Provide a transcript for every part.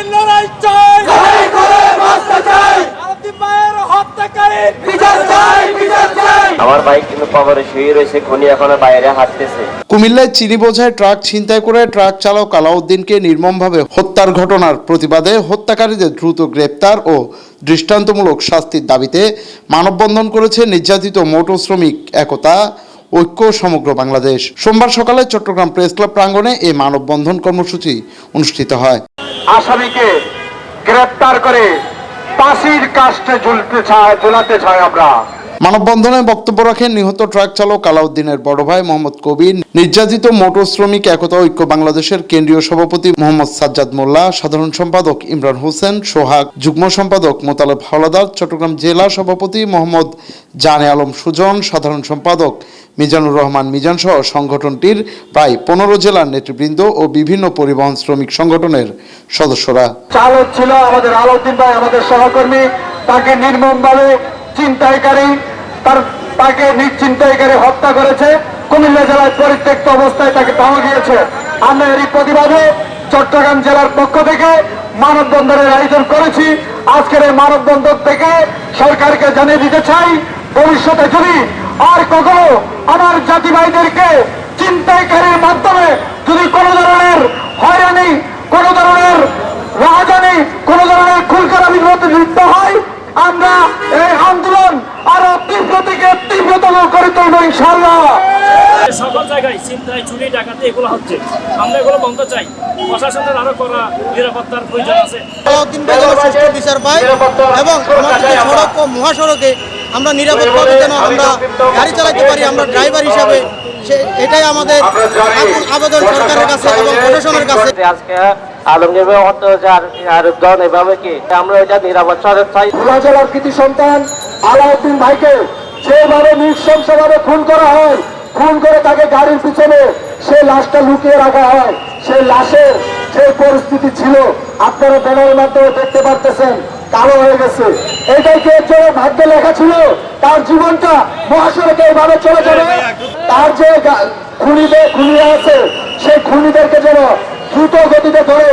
চাই লড়াই চাই। লড়াই করে বাঁচতে চাই। আরতি মায়ের হত্যাকারী। বিচার চাই বিচার চাই। আমার বাইক কিন্তু শুয়ে রয়েছে খনি এখনও বাইরে হাঁটতেছে। কুমিল্লায় চিনি বোঝায় ট্রাক ছিনতাই করে ট্রাক চালক আলাউদ্দিনকে নির্মমভাবে হত্যার ঘটনার প্রতিবাদে হত্যাকারীদের দ্রুত গ্রেপ্তার ও দৃষ্টান্তমূলক শাস্তির দাবিতে মানববন্ধন করেছে নির্যাতিত মোটর শ্রমিক একতা ঐক্য সমগ্র বাংলাদেশ। সোমবার সকালে চট্টগ্রাম প্রেস ক্লাব প্রাঙ্গণে এই মানববন্ধন কর্মসূচি অনুষ্ঠিত হয়। আসামিকে গ্রেপ্তার করে ফাঁসির কাস্টে ঝুলতে চায় ঝুলাতে চায় আমরা। মানববন্ধনে বক্তব্য রাখেন নিহত ট্রাক চালক আলাউদ্দিনের বড় ভাই মোহাম্মদ কবির। নির্যাতিত মোটর শ্রমিক একতা ঐক্য বাংলাদেশের কেন্দ্রীয় সভাপতি মোহাম্মদ সাজ্জাদ মোল্লা, সাধারণ সম্পাদক ইমরান হোসেন, সোহাগ, যুগ্ম সম্পাদক মোতালেব হাওলাদার, চট্টগ্রাম জেলা সভাপতি মোহাম্মদ জানে আলম সুজন, সাধারণ সম্পাদক মিজানুর রহমান মিজান সহ সংগঠনটির প্রায় পনেরো জেলার নেতৃবৃন্দ ও বিভিন্ন পরিবহন শ্রমিক সংগঠনের সদস্যরা। চালক ছিল আমাদের আলাউদ্দিন ভাই, আমাদের সহকর্মী, তাকে নির্মমভাবে চিন্তাইকারী তার তাকে নিশ্চিন্তকারী হত্যা করেছে। কুমিল্লা জেলায় পরিত্যক্ত অবস্থায় তাকে পাওয়া গিয়েছে। আমরা এরই প্রতিবাদে চট্টগ্রাম জেলার পক্ষ থেকে মানববন্ধনের আয়োজন করেছি। আজকের এই মানববন্ধন থেকে সরকারকে জানিয়ে দিতে চাই, ভবিষ্যতে যদি আর কখনো আমার জাতি ভাইদেরকে চিন্তাইকারীর মাধ্যমে ইনশাল্লাহ সকল জায়গায় চিন্তায় চুরি ডাকাতি এগুলো হচ্ছে। আমরা এগুলো বন্ধ চাই। প্রশাসনের আরও করা নিরাপত্তার প্রয়োজন আছে। সুষ্ঠু বিচার পায় এবং আমাদের সড়ক ও মহাসড়কে আমরা নিরাপদভাবে যেন আমরা গাড়ি চালাতে পারি আমরা ড্রাইভার হিসাবে। সে এটাই আমাদের আবেদন সরকারের কাছে এবং প্রশাসনের কাছে। আজকে আলমগীর এভাবে কি? আমরা এটা নিরাপদ সড়ক চাই। জেলার কৃতি সন্তান আলাউদ্দিন ভাইকে যেভাবে নৃশংসভাবে খুন করা হয়। খুন করে তাকে গাড়ির পিছনে সে লাশটা লুকিয়ে রাখা হয়। সেই লাশের যে পরিস্থিতি ছিল। আপনারা ব্যানারের মাধ্যমে দেখতে পারতেছেন, কালো হয়ে গেছে। এটাই কি জন্য ভাগ্যে লেখা ছিল? তার জীবনটা মহাসড়কে এইভাবে চলে যাবে? তার যে খুনিদের খুনিরা আছে, সেই খুনিদেরকে যেন দ্রুত গতিতে ধরে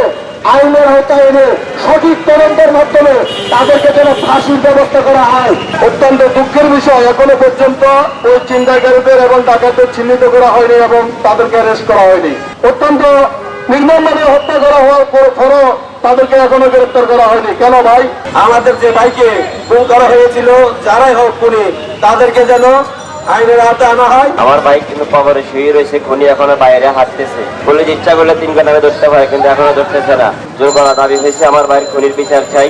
আইনের আওতায় এনে সঠিক তদন্তের মাধ্যমে তাদেরকে যেন ফাঁসির ব্যবস্থা করা হয়। অত্যন্ত দুঃখের বিষয়, এখনও পর্যন্ত ওই চিন্তাকারীদের এবং ডাকাতদের চিহ্নিত করা হয়নি এবং তাদেরকে অ্যারেস্ট করা হয়নি। অত্যন্ত নির্মমভাবে হত্যা করা হওয়ার পর- পরও তাদেরকে এখনও গ্রেপ্তার করা হয়নি। কেন ভাই? আমাদের যে ভাইকে খুন করা হয়েছিল, যারাই হোক খুনি, তাদেরকে যেন আইনের হাতে আনা হয়। আমার বাইক কিন্তু কবরে শুয়ে রয়েছে খনি এখনও বাইরে হাঁটতেছে। পুলিশ ইচ্ছা করলে তিন ঘণ্টা ধরতে পারে কিন্তু এখনও ধরতেছে না। জোর করা দাবি হয়েছে আমার ভাইয়ের খুনির বিচার চাই।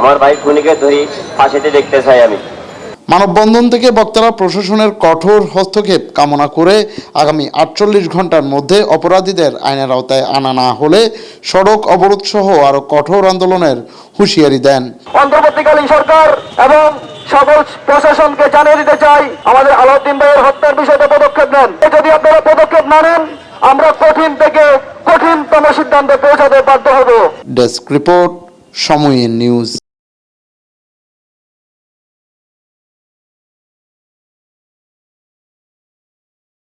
আমার ভাই খুনিকে ধরি ফাঁসিতে দেখতে চাই আমি। মানববন্ধন থেকে বক্তারা প্রশাসনের কঠোর হস্তক্ষেপ কামনা করে আগামী আটচল্লিশ ঘণ্টার মধ্যে অপরাধীদের আইনের আওতায় আনা না হলে সড়ক অবরোধ সহ আরও কঠোর আন্দোলনের হুঁশিয়ারি দেন। অন্তর্বর্তীকালীন সরকার এবং সকল প্রশাসনকে জানিয়ে দিতে চাই, আমাদের আলাউদ্দিন ভাইয়ের হত্যার বিষয়তে পদক্ষেপ নেন। যদি আপনারা পদক্ষেপ না নেন, আমরা কঠিন থেকে কঠিনতম সিদ্ধান্তে পৌঁছাতে বাধ্য হব। Desk report Somoy news.